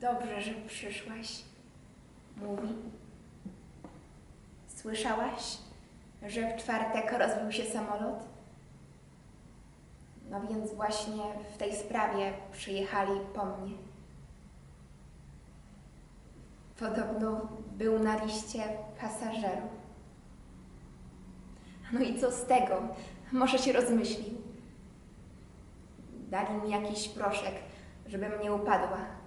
Dobrze, że przyszłaś, mówi. Słyszałaś, że w czwartek rozbił się samolot? No więc właśnie w tej sprawie przyjechali po mnie. Podobno był na liście pasażerów. No i co z tego? Może się rozmyślił. Dali mi jakiś proszek, żebym nie upadła.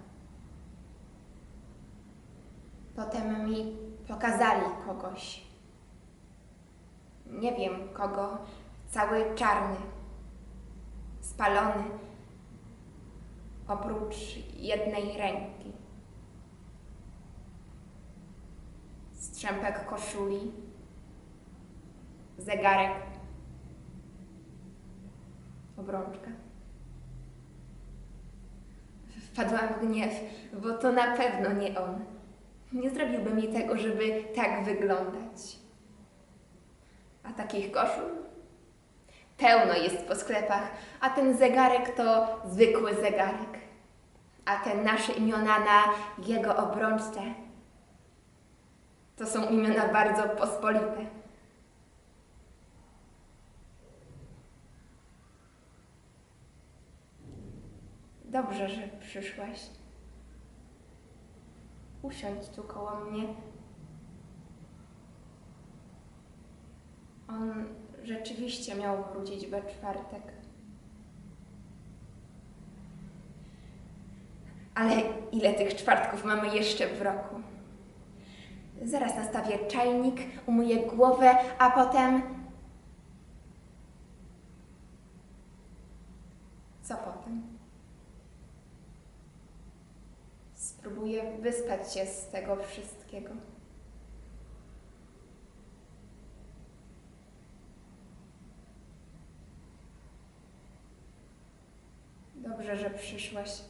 Potem mi pokazali kogoś. Nie wiem kogo, cały czarny, spalony, oprócz jednej ręki. Strzępek koszuli, zegarek, obrączka. Wpadłam w gniew, bo to na pewno nie on. Nie zrobiłby mi tego, żeby tak wyglądać. A takich koszul? Pełno jest po sklepach, a ten zegarek to zwykły zegarek. A te nasze imiona na jego obrączce to są imiona bardzo pospolite. Dobrze, że przyszłaś. Usiądź tu koło mnie. On rzeczywiście miał wrócić we czwartek. Ale ile tych czwartków mamy jeszcze w roku? Zaraz nastawię czajnik, umyję głowę, a potem. Co potem? Spróbuję wyspać się z tego wszystkiego. Dobrze, że przyszłaś,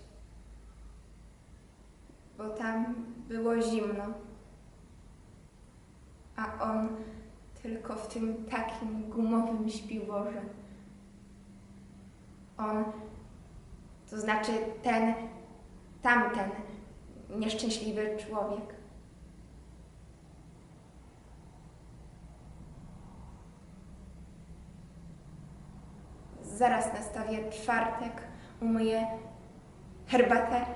bo tam było zimno, a on tylko w tym takim gumowym śpiworze. On, to znaczy ten, tamten nieszczęśliwy człowiek. Zaraz nastawię czwartek, umyję herbatę,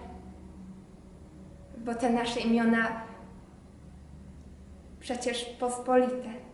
bo te nasze imiona przecież pospolite.